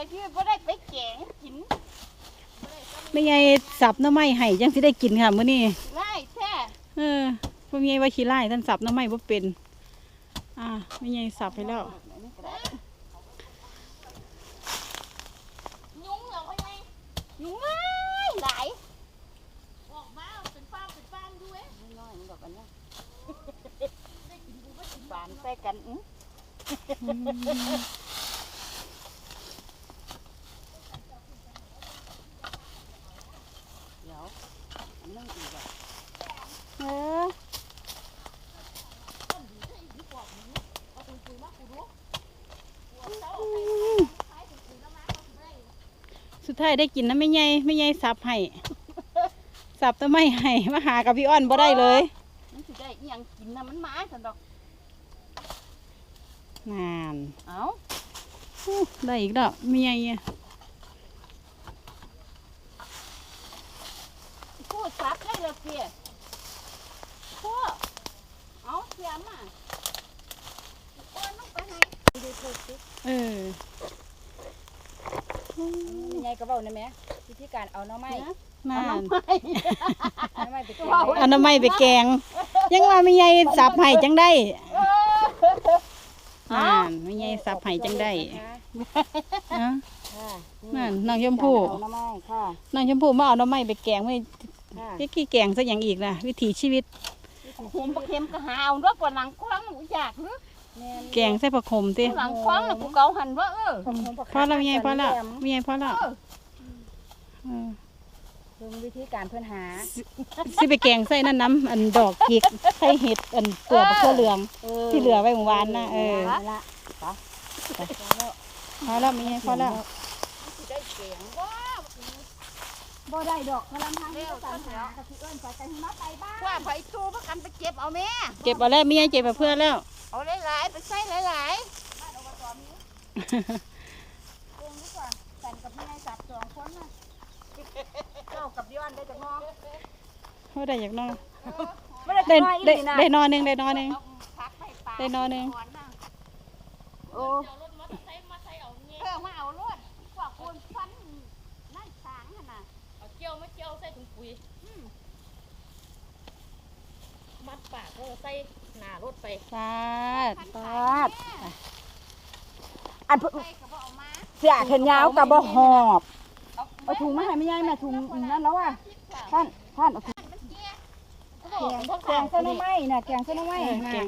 แล้วที่บ่ได้ไปแกงกินไม่ไงสับหน้ำไม้ให้จังสิได้กินค่ะมื้อนี้ไล่แท้เออพ่อใหญ่ว่าขี้ไล่ท่านสับหน้ำไม้บ่เป็น อ่าไม่ไงสับให้แล้ว ยุงเหรอพ่อใหญ่ยุงหลายหลายออกมาเป็นฟ้าเป็นฟ้าด้วยน้อยๆดอกอันเนี้ยบานใส่กันอื้อเดี๋ยวอันนึงอีกอะ เออ สุดท้ายได้กินนะไม่ใหญ่ไม่ใหญ่สับให้สับหน้ำไม้ให้มาหากับพี่อ้อนบ่ได้เลยมันสิได้อีหยังกินนะมันมาสันดอกนานเอ้าอู้ได้อีกแล้วไม่ใหญ่อะพูดซับได้เลยเพียพ่อเอาเสียมาโอ้ยน้องไปไหนดูเธอสิเออ ยังไงก็เว้านะแม่วิธีการเอาหน้อไม้นานเอาน้องไปหน้อไม้ไปแกงเอาหน้ำไม้ไปแกง ยังว่าไม่ใหญ่สับให้จังได้นานไม่ใหญ่สับให้จังได้อะค่ะนั่นน้องชมพู่เอาหน้อไม้ค่ะน้องชมพู่มาเอาหน้ำไม้ไปแกงไม่ค่ะพี่ขี้แกงซะอย่างอีกนะวิถีชีวิตเค็มปะเค็มก็หาเอาด้วยกว่าหลังคว้างหนูอยากหรือ แม่นแกงใส่ผักขมติหลังคว้างน่ะกูเกาหันว่าเออผมผมประพอแล้วไม่ใหญ่พอแล้วแหมไม่ใหญ่พอแล้วเออเออเพิ่งวิธีการเพิ่นหาสิไปแกงใส่นั่นน้ำอันดอกกิกใส่เห็ดอันตัวบักเขือเหลือง ที่เหลือไว้เมื่อวานนะเออละละพอแล้วไม่ใหญ่พอแล้วสิได้เสียงว่า บ่ได้ดอกพลังทางเร็วตาเท่ามหาแล้วกับพี่เอิ้นไปกันมาไปบ้านว่าไปตู้พักกันไปเก็บเอาแม่ เก็บเอาแล้วไม่ใหญ่เก็บมาเพื่อแล้ว เอาหลายๆไปใส่หลายเองดีกว่ากันกับพี่นายสับสองคนน่ะเจ้ากับย้อนได้จักน้องเขาได้อยากนอนบ่ได้ได้น้อยอีหได้ลีนะได้นอนหนึ่งได้นอนหนึ่งๆเอาพักไปปลาได้นอนหนึ่งก่อนนะโอ้เออมาเอารถกว่าคนฟันนั่นสางหั่นน่ะ เอาเจียวมาเจียวใส่ถุงปุ๋ยมัดปากก็ใส่หน้ารถไปฟาดปาดอันเพิ่นใส่ก็บ่เอามาเสียแขนยาวกับบ่หอบเอาถุงมาให้แม่ยายแม่ถุงนั่นแล้วอะท่านท่านเอาถุงมันเกี้ยแกงแกงเส้นหน่อไม้น่ะแกงเส้นหน่อไม้เออน่ะแกง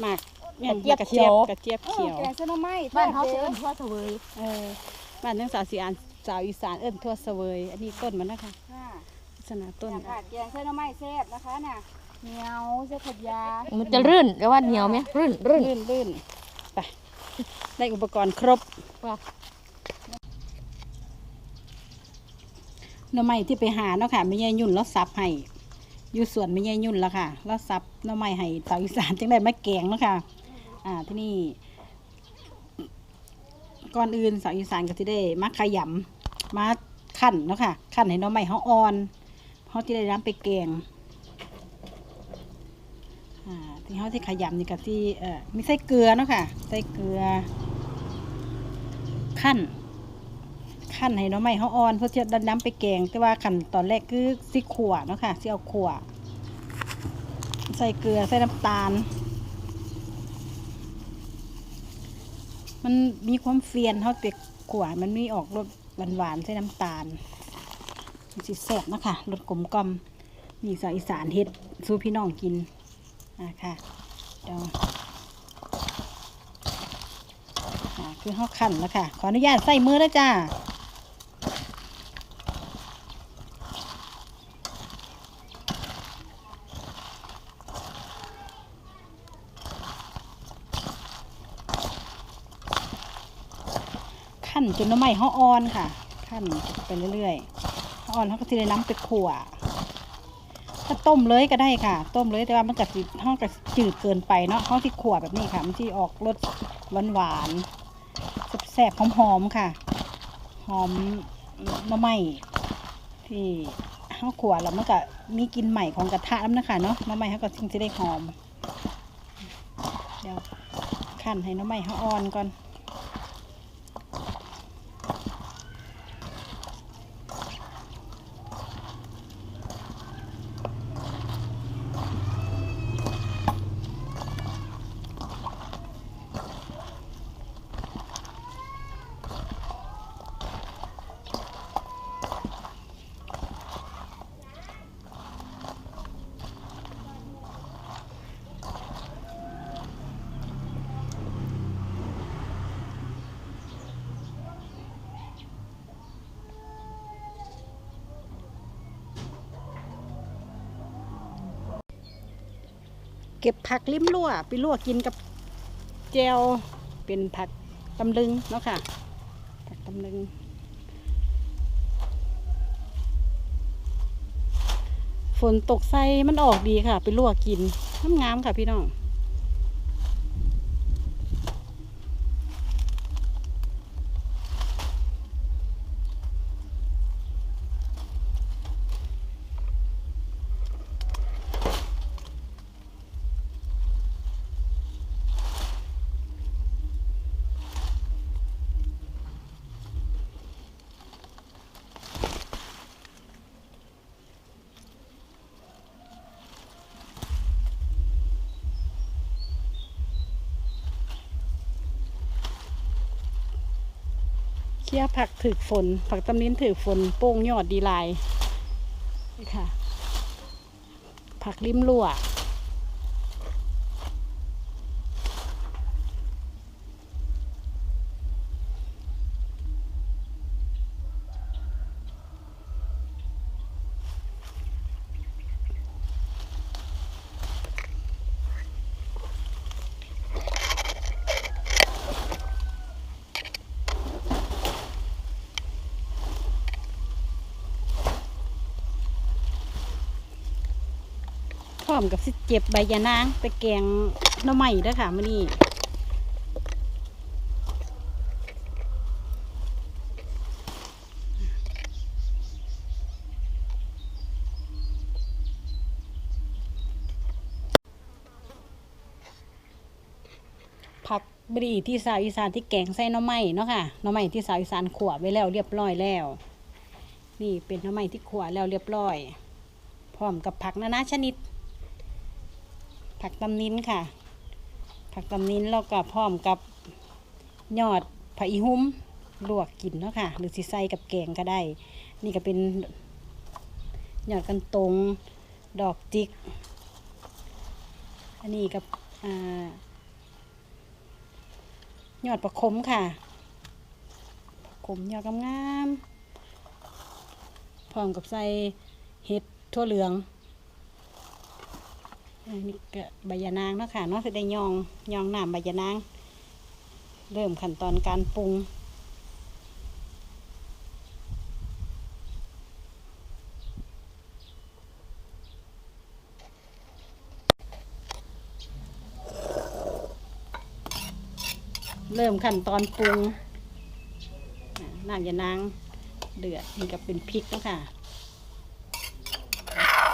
หมากเนี่ยกระเจี๊ยบกระเจี๊ยบเอเขีอยวแกงเส้นหน่อไม้บ้านเขาทจะอดเอิ้นทั่วเสวยเออบ้านทั้งสาวสีอาน สาวอีสานเอิ้นทั่วเสวย อันนี้ต้นมันนะคะค่ะลักษณะต้นเนี่ยค่ะแกงเส้นหน่อไม้แซ่บนะคะน่ะเหนียวเส้นขดยามันจะรื่นแต่ว่าเหนียวไหมรื่นรื่น ลื่นลื่นไปได้อุปกรณ์ครบว่ะ หน่อไม้ที่ไปหาเนาะค่ะไม่ใช่ยุ่นแล้วซับให้อยู่สวนไม่ใช่ยุ่นแล้วค่ะแล้วซับหน่อไม้ให้สาวอีสานจังได้มาแกงเนาะค่ะ อ่าที่นี่ก่อนอื่นสาวอีสานก็ที่ได้มาขยำ มาขั้นเนาะค่ะขั้นให้น่อไม้เขาอ่อนเขาที่ได้น้ำไปแกงอ่าที่เขาที่ขยำนี่ก็ที่เอ่อมีใส่เกลือเนาะค่ะใส่เกลือขั้นขั้นให้น้องไม้เขาอ่อนเพื่อจะดันน้ำไปแกง แต่ว่าขั้นตอนแรกคือสิขวเนาะค่ะสิเอาขวใส่เกลือใส่น้ำตาล มันมีความเฟียนเขาเปียกขวามันมีออกรส หวานๆใส่น้ำตาลมันสิแซ่บนะคะรสกลมกล่อมมีสาวอีสานเฮ็ดสู้พี่น้องกินนะคะเดี๋ยวคือเขาขันแล้วค่ะ ขออนุญาตใส่มือแล้วจ้า จนน้ำไหม้เขาอ่อนค่ะขั้นไปเรื่อยๆเขาอ่อนเขาก็จะได้น้ำไปขั่วถ้าต้มเลยก็ได้ค่ะ ต้มเลยแต่ว่ามันกับห้องกับจืดเกินไปเนาะห้องที่ขั่วแบบนี้ค่ะ มันที่ออกรสหวานๆแซ่บๆหอมๆค่ะ หอมมะไหม้ที่ข้าวขัวแล้วมันก็มีกลินใหม่ของกระทะแล้วนะคะเนาะมะไหม้เขาก็จึงจะได้หอมเดี๋ยวขั้นให้น้ำไหม้เขาอ่อนก่อน ก็บผักลิ้มรั่วไปลวกินกับแจวเป็นผักตำลึงเนาะค่ะ ผักตำลึง ฝนตกใส่มันออกดีค่ะ ไปลวกกินงามค่ะพี่น้อง เคี่ยผักถือฝน ผักตำลิ้นถือฝน โป้งยอดดีลายนี่ค่ะ ผักริมรั่ว มกับสิเจ็บใบยานางไปแกงน้ำใหม่ด้อค่ะมื่อนี้ผักบรีที่สาวอีสานที่แกงใส่น้ำใหม่เนาะค่ะน้ำใหม่ที่สาวอีสานขวบไว้แล้วเรียบร้อยแล้ว นี่เป็นน้ำใหม่ที่ขวบแล้วเรียบร้อย พร้อมกับผักนานาชนิด ผักตำนิ้นค่ะ ผักตำนิ้นแล้วก็พร้อมกับยอดผักอีหุ้มลวกกินเนาะค่ะ หรือสิใส่กับแกงก็ได้ นี่ก็เป็นยอดกันตรงดอกจิก อันนี้กับอยอดประคมค่ะประคมยอดงามๆพร้อมกับใส่เห็ดทั่วเหลือง นนี้ก็ใบยานางเนาะค่ะเนาะจะได้ยองยองน้ำใบยานาง เริ่มขั้นตอนการปรุงเริ่มขั้นตอนปรุงอ่าน้ำยานางเดือดนี่ก็เป็นพริกเนาะค่ะ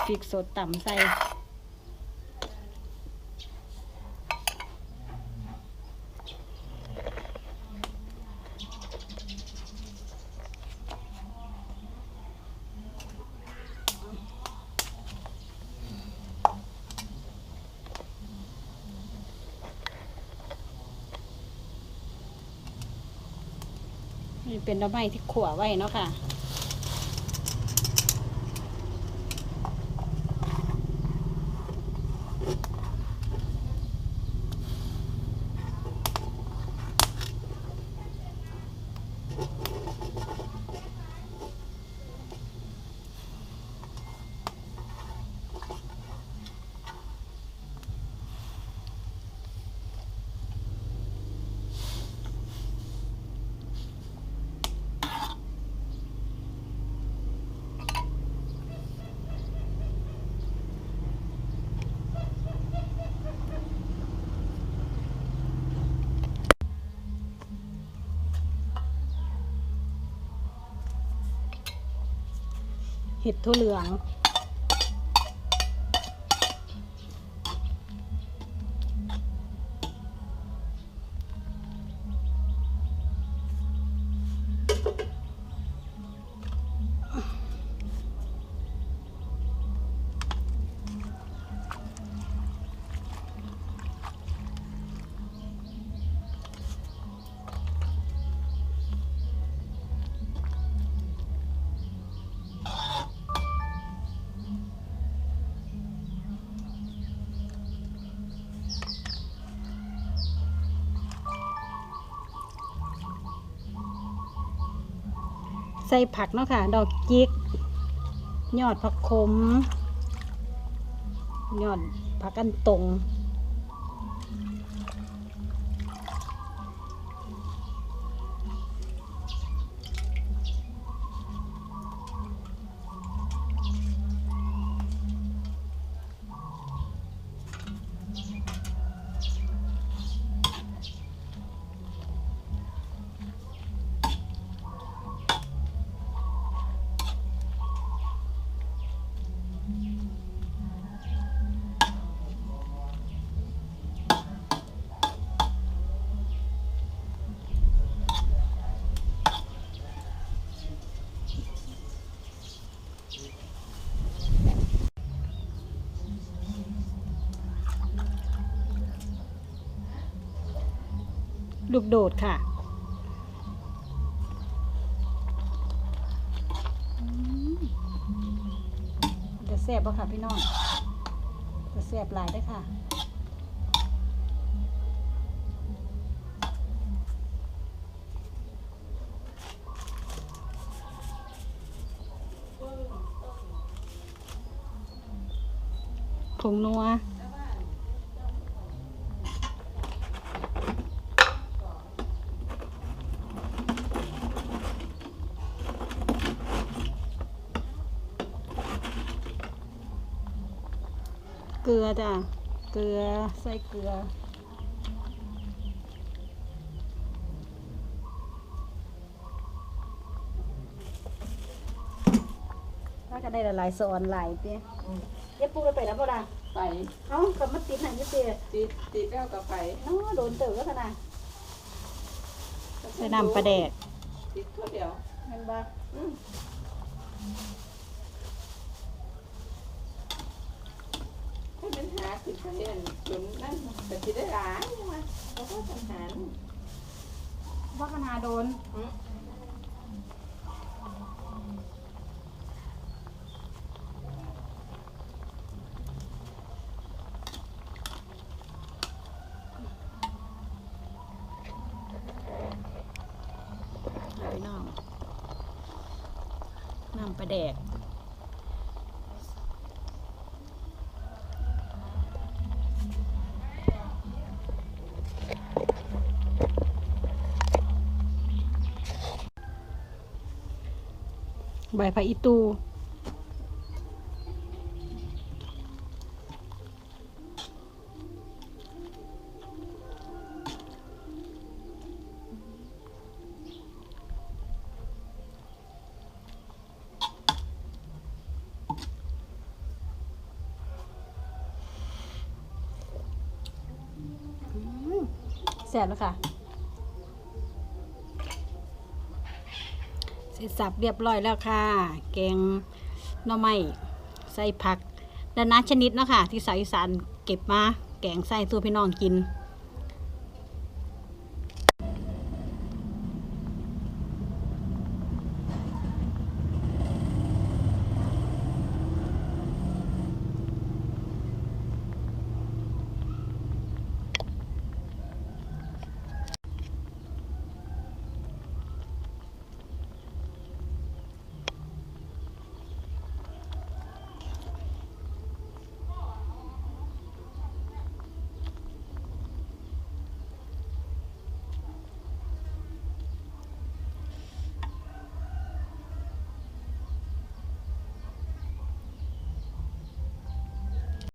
พริกสดต่ำใส่ นี่เป็นดอกไม้ที่ขั่วไว้เนาะค่ะ เห็ดถั่วเหลือง ส่ผักเนาะค่ะ ดอกจิก ยอดผักขม ยอดผักกันตรง ลูกโดดค่ะ จะแซ่บป่ะค่ะพี่น้อง จะแซ่บหลายได้ค่ะผงนัว ลือจ้ะ เกลือใส่เกลือ ถ้าก็ได้ละลายสอนหลายเตี้ยเย็บปูไปแล้วบ่ล่ะไปเอ้ากับมาติดไหนยี่เตี้ยติดติดแล้วกับไปเนาะโดนเติบก็ขนาดใส่น้ำปลาแดดติดเท่าเดียวเห็นบ่ ถ้ามันหา ขึ้นไปอันจนนั่นก็สิได้หลายว่าเพราะว่าทหารว่าขนาดโดนเอาพี่น้องน้ำปลาแดก ใบผักอีตูแสบแล้วค่ะ สร็จสับเรียบร้อยแล้วค่ะ แกงหน่อไม้ใส่ผักนานาชนิดเนาะค่ะ ที่สาวอีสานเก็บมา แกงใส่สู้พี่น้องกิน